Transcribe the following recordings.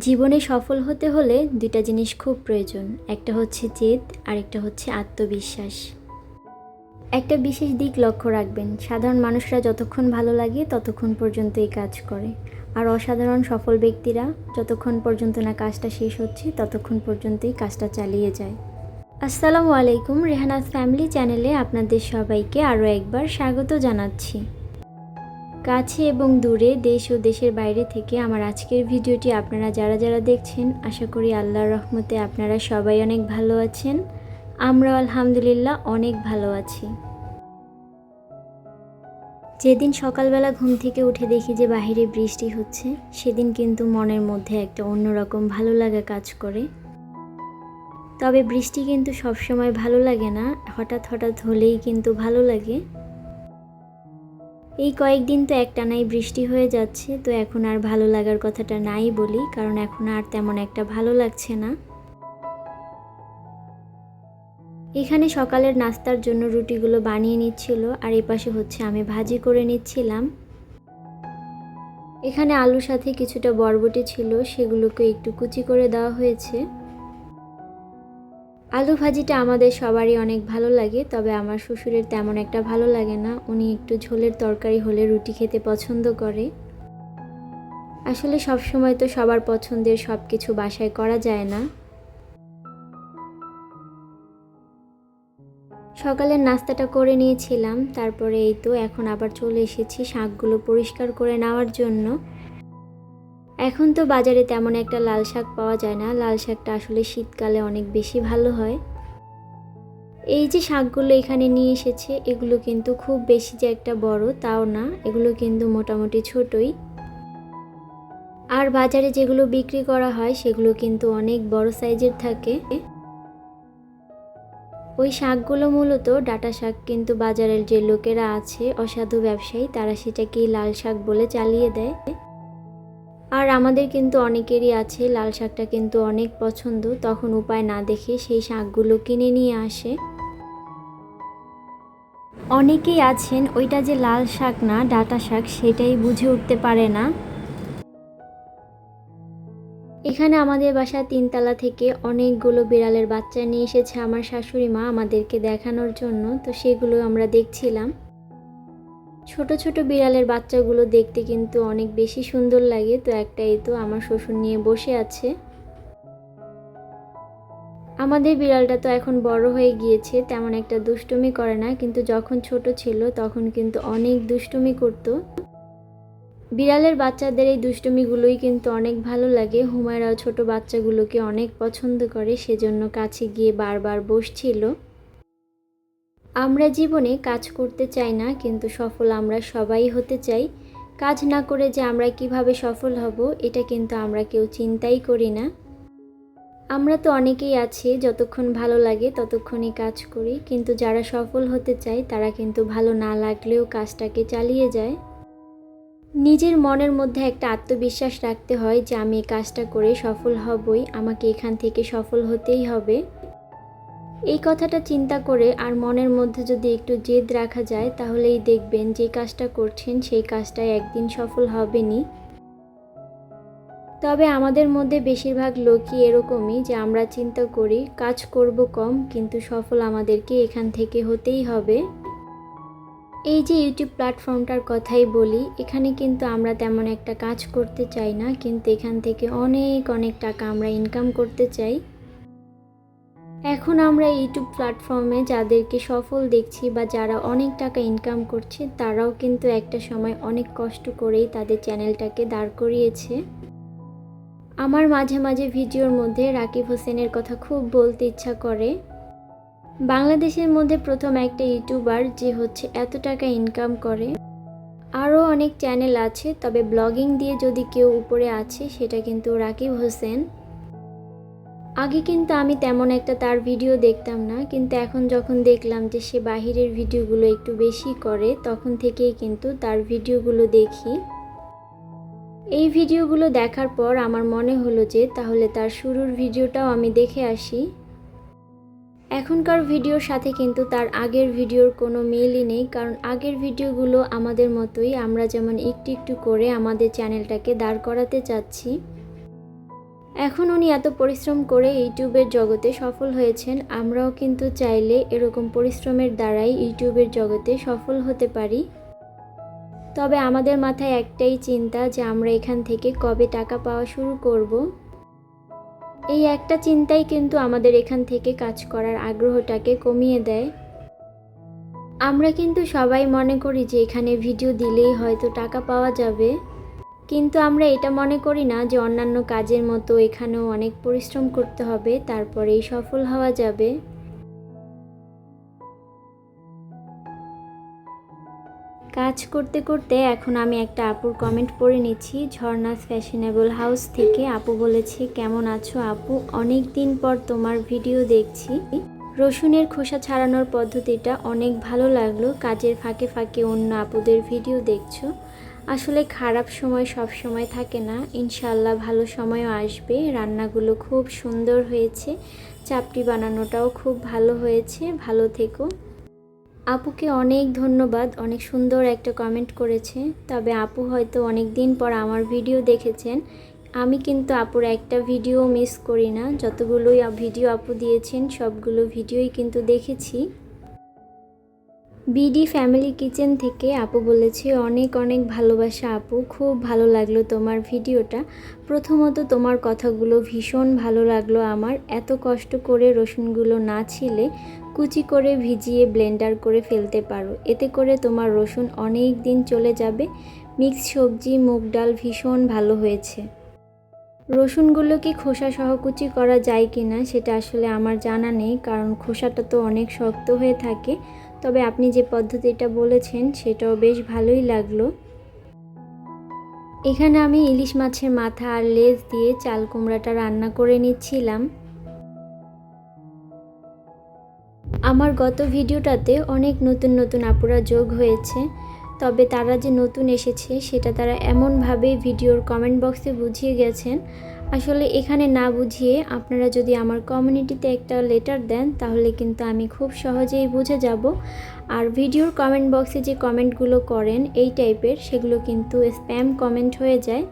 জীবনে সফল হতে হলে দুইটা জিনিস খুব প্রয়োজন। একটা হচ্ছে জেদ আর একটা হচ্ছে আত্মবিশ্বাস। একটা বিশেষ দিক লক্ষ্য রাখবেন। সাধারণ মানুষরা যতক্ষণ ভালো লাগে, ততক্ষণ পর্যন্ত এই কাজ করে। আর অসাধারণ সফল ব্যক্তিরা যতক্ষণ পর্যন্ত না কাজটা শেষ হচ্ছে, ততক্ষণ পর্যন্তই কাজটা চালিয়ে যায়। আসসালামু আলাইকুম, রেহানাস ফ্যামিলি চ্যানেলে আপনাদের সবাইকে আরও একবার স্বাগত জানাচ্ছি। কাছে এবং দূরে দেশ ও দেশের বাইরে থেকে আমার আজকের ভিডিওটি আপনারা যারা যারা দেখছেন, আশা করি আল্লাহর রহমতে আপনারা সবাই অনেক ভালো আছেন। আমরা আলহামদুলিল্লাহ অনেক ভালো আছি। যেদিন সকালবেলা ঘুম থেকে উঠে দেখি যে বাহিরে বৃষ্টি হচ্ছে, সেদিন কিন্তু মনের মধ্যে একটা অন্যরকম ভালো লাগা কাজ করে। তবে বৃষ্টি কিন্তু সবসময় ভালো লাগে না, হঠাৎ হঠাৎ হলেই কিন্তু ভালো লাগে। এই কয়েকদিন তো একটানাই বৃষ্টি হয়ে যাচ্ছে, তো এখন আর ভালো লাগার কথাটা নাই বলি, কারণ এখন আর তেমন একটা ভালো লাগছে না। এখানে সকালের নাস্তার জন্য রুটিগুলো বানিয়ে নিচ্ছিল, আর এই পাশে হচ্ছে আমি ভাজি করে নিচ্ছিলাম। এখানে আলুর সাথে কিছুটা বরবটি ছিল, সেগুলোকে একটু কুচি করে দেওয়া হয়েছে। আলু ভাজিটা আমাদের সবারই অনেক ভালো লাগে, তবে আমার শ্বশুরের তেমন একটা ভালো লাগে না। উনি একটু ঝোলের তরকারি হলে রুটি খেতে পছন্দ করে। আসলে সব সময় তো সবার পছন্দের সব কিছু বাসায় করা যায় না। সকালের নাস্তাটা করে নিয়েছিলাম, তারপরে এই তো এখন আবার চলে এসেছি শাকগুলো পরিষ্কার করে নেওয়ার জন্য। এখন তো বাজারে তেমন একটা লাল শাক পাওয়া যায় না। লাল শাকটা আসলে শীতকালে অনেক বেশি ভালো হয়। এই যে শাকগুলো এখানে নিয়ে এসেছে, এগুলো কিন্তু খুব বেশি যে একটা বড় তাও না, এগুলো কিন্তু মোটামুটি ছোটই। আর বাজারে যেগুলো বিক্রি করা হয়, সেগুলো কিন্তু অনেক বড় সাইজের থাকে। ওই শাকগুলো মূলত ডাটা শাক কিন্তু বাজারের যে লোকেরা আছে, অসাধু ব্যবসায়ী, তারা সেটাকেই লাল শাক বলে চালিয়ে দেয়। আর আমাদের কিন্তু অনেকেরই আছে, লাল শাকটা কিন্তু অনেক পছন্দ। তখন উপায় না দেখে সেই শাকগুলো কিনে নিয়ে আসে। অনেকেই আছেন, ওইটা যে লাল শাক না, ডাটা শাক, সেটাই বুঝে উঠতে পারে না। এখানে আমাদের বাসা তিনতলা থেকে অনেকগুলো বিড়ালের বাচ্চা নিয়ে এসেছে আমার শাশুড়ি মা আমাদেরকে দেখানোর জন্য। তো সেগুলো আমরা দেখছিলাম। ছোট ছোট বিড়ালের বাচ্চাগুলো দেখতে কিন্তু অনেক বেশি সুন্দর লাগে। তো একটা একটাই তো আমার শ্বশুর নিয়ে বসে আছে। আমাদের বিড়ালটা তো এখন বড় হয়ে গিয়েছে, তেমন একটা দুষ্টুমি করে না। কিন্তু যখন ছোট ছিল, তখন কিন্তু অনেক দুষ্টুমি করতো। বিড়ালের বাচ্চাদের এই দুষ্টুমিগুলোই কিন্তু অনেক ভালো লাগে। হুমায়রাও ছোট বাচ্চাগুলোকে অনেক পছন্দ করে, সেজন্য কাছে গিয়ে বারবার বসছিল। আমরা জীবনে কাজ করতে চাই না, কিন্তু সফল আমরা সবাই হতে চাই। কাজ না করে যে আমরা কীভাবে সফল হব, এটা কিন্তু আমরা কেউ চিন্তাই করি না। আমরা তো অনেকেই আছি, যতক্ষণ ভালো লাগে ততক্ষণই কাজ করি, কিন্তু যারা সফল হতে চায়, তারা কিন্তু ভালো না লাগলেও কাজটাকে চালিয়ে যায়। নিজের মনের মধ্যে একটা আত্মবিশ্বাস রাখতে হয় যে আমি এই কাজটা করে সফল হবই, আমাকে এখান থেকে সফল হতেই হবে। এই কথাটা চিন্তা করে আর মনের মধ্যে যদি একটু জেদ রাখা যায়, তাহলেই দেখবেন যে কাজটা করছেন, সেই কাজটাই একদিন সফল হবেনি তবে আমাদের মধ্যে বেশিরভাগ লোকই এরকমই যে আমরা চিন্তা করি, কাজ করব কম, কিন্তু সফল আমাদেরকে এখান থেকে হতেই হবে। এই যে ইউটিউব প্ল্যাটফর্মটার কথাই বলি, এখানে কিন্তু আমরা তেমন একটা কাজ করতে চাই না, কিন্তু এখান থেকে অনেক অনেক টাকা আমরা ইনকাম করতে চাই। এখন আমরা ইউটিউব প্ল্যাটফর্মে যাদেরকে সফল দেখছি বা যারা অনেক টাকা ইনকাম করছে, তারাও কিন্তু একটা সময় অনেক কষ্ট করেই তাদের চ্যানেলটাকে দাঁড় করিয়েছে। আমার মাঝে মাঝে ভিডিওর মধ্যে রাকিব হোসেনের কথা খুব বলতে ইচ্ছা করে। বাংলাদেশের মধ্যে প্রথম একটা ইউটিউবার যে হচ্ছে এত টাকা ইনকাম করে। আরও অনেক চ্যানেল আছে, তবে ব্লগিং দিয়ে যদি কেউ উপরে আছে, সেটা কিন্তু রাকিব হোসেন। আগে কিন্তু আমি তেমন একটা তার ভিডিও দেখতাম না, কিন্তু এখন যখন দেখলাম যে সে বাহিরের ভিডিওগুলো একটু বেশি করে, তখন থেকেই কিন্তু তার ভিডিওগুলো দেখি। এই ভিডিওগুলো দেখার পর আমার মনে হলো যে তাহলে তার শুরুর ভিডিওটাও আমি দেখে আসি। এখনকার ভিডিওর সাথে কিন্তু তার আগের ভিডিওর কোনো মিলই নেই, কারণ আগের ভিডিওগুলো আমাদের মতোই আমরা যেমন একটু একটু করে আমাদের চ্যানেলটাকে দাঁড় করাতে চাচ্ছি। এখন উনি এত পরিশ্রম করে ইউটিউবের জগতে সফল হয়েছেন, আমরাও কিন্তু চাইলে এরকম পরিশ্রমের দ্বারাই ইউটিউবের জগতে সফল হতে পারি। তবে আমাদের মাথায় একটাই চিন্তা যে আমরা এখান থেকে কবে টাকা পাওয়া শুরু করব। এই একটা চিন্তাই কিন্তু আমাদের এখান থেকে কাজ করার আগ্রহটাকে কমিয়ে দেয়। আমরা কিন্তু সবাই মনে করি যে এখানে ভিডিও দিলেই হয়তো টাকা পাওয়া যাবে। কিন্তু আমরা এটা মনে করি না যে অন্যান্য কাজের মতো এখানেও অনেক পরিশ্রম করতে হবে, তারপরেই সফল হওয়া যাবে। কাজ করতে করতে এখন আমি একটা আপুর কমেন্ট পড়ে নিচ্ছি। ঝর্ণাস ফ্যাশনেবল হাউস থেকে। আপু বলেছে, কেমন আছো আপু? অনেক দিন পর তোমার ভিডিও দেখছি। রসুনের খোসা ছাড়ানোর পদ্ধতিটা অনেক ভালো লাগল। কাজের ফাঁকে ফাঁকে অন্য আপুদের ভিডিও দেখছ। আসলে খারাপ সময় সব সময় থাকে না। ইনশাল্লাহ ভালো সময়ও আসবে। রান্নাগুলো খুব সুন্দর হয়েছে। চাপটি বানানোটাও খুব ভালো হয়েছে। ভালো থেকো। আপুকে অনেক ধন্যবাদ। অনেক সুন্দর একটা কমেন্ট করেছে। তবে আপু হয়তো অনেক দিন পর আমার ভিডিও দেখেছেন। আমি কিন্তু আপুর একটা ভিডিও মিস করি না। যতগুলোই ভিডিও আপু দিয়েছেন, সবগুলো ভিডিওই কিন্তু দেখেছি। বিডি ফ্যামিলি কিচেন থেকে আপু বলেছে, অনেক অনেক ভালোবাসা আপু। খুব ভালো লাগল তোমার ভিডিওটা। প্রথমত তোমার কথাগুলো ভীষণ ভালো লাগল আমার। এত কষ্ট করে রসুনগুলো না ছিলে, কুচি করে ভিজিয়ে ব্লেন্ডার করে ফেলতে পারো। এতে করে তোমার রসুন অনেক দিন চলে যাবে। মিক্স সবজি, মুগ ডাল ভীষণ ভালো হয়েছে। রসুনগুলোকে খোসা সহ কুচি করা যায় কি না সেটা আসলে আমার জানা নেই, কারণ খোসাটা তো অনেক শক্ত হয়ে থাকে। তবে আপনি যে পদ্ধতিটা বলেছেন, সেটাও বেশ ভালোই লাগল। এখানে আমি ইলিশ মাছের মাথা আর লেজ দিয়ে চাল কুমড়াটা রান্না করে নিচ্ছিলাম। আমার গত ভিডিওটাতে অনেক নতুন নতুন আপুরা যোগ হয়েছে, তবে তারা যে নতুন এসেছে, সেটা তারা এমনভাবে ভিডিওর কমেন্ট বক্সে বুঝিয়ে গেছেন। আসলে এখানে না বুঝিয়ে আপনারা যদি আমার কমিউনিটিতে একটা লেটার দেন, তাহলে কিন্তু আমি খুব সহজেই বুঝে যাব। আর ভিডিওর কমেন্ট বক্সে যে কমেন্টগুলো করেন, এই টাইপের সেগুলো কিন্তু স্প্যাম কমেন্ট হয়ে যায়।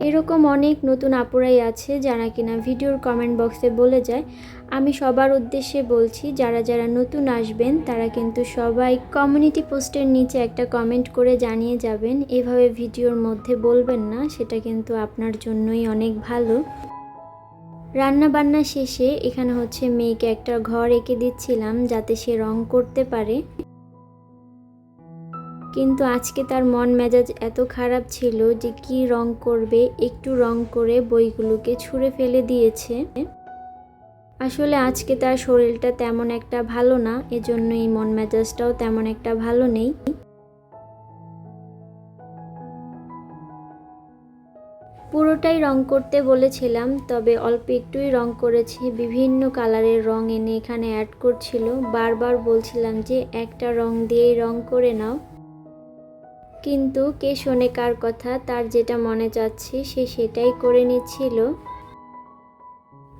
এরকম অনেক নতুন আপুরাই আছে যারা কিনা ভিডিওর কমেন্ট বক্সে বলে যায়। আমি সবার উদ্দেশ্যে বলছি, যারা যারা নতুন আসবেন, তারা কিন্তু সবাই কমিউনিটি পোস্টের নিচে একটা কমেন্ট করে জানিয়ে যাবেন। এভাবে ভিডিওর মধ্যে বলবেন না, সেটা কিন্তু আপনার জন্যই অনেক ভালো। রান্না বান্না শেষে এখানে হচ্ছে মেয়েকে একটা ঘর এঁকে দিচ্ছিলাম, যাতে সে রং করতে পারে। কিন্তু আজকে তার মন মেজাজ এত খারাপ ছিল যে কি রং করবে, একটু রং করে বইগুলোকে ছুঁড়ে ফেলে দিয়েছে। আসলে আজকে তার শরীরটা তেমন একটা ভালো না, এজন্যই মন মেজাজটাও তেমন একটা ভালো নেই। পুরোটাই রং করতে বলেছিলাম, তবে অল্প একটুই রং করেছি, বিভিন্ন কালারের রং এনে এখানে অ্যাড করছিল। বারবার বলছিলাম যে, একটা রং দিয়েই রং করে নাও। কিন্তু কে শোনে কার কথা, তার যেটা মনে যাচ্ছে সে সেটাই করে নিচ্ছিল।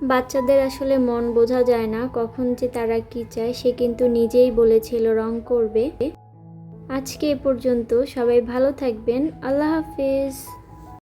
বাচ্চাদের আসলে মন বোঝা যায় না কখন যে তারা কি চায়, সে কিন্তু নিজেই বলেছিল রং করবে। আজকে এ পর্যন্ত সবাই ভালো থাকবেন। আল্লাহ হাফিজ।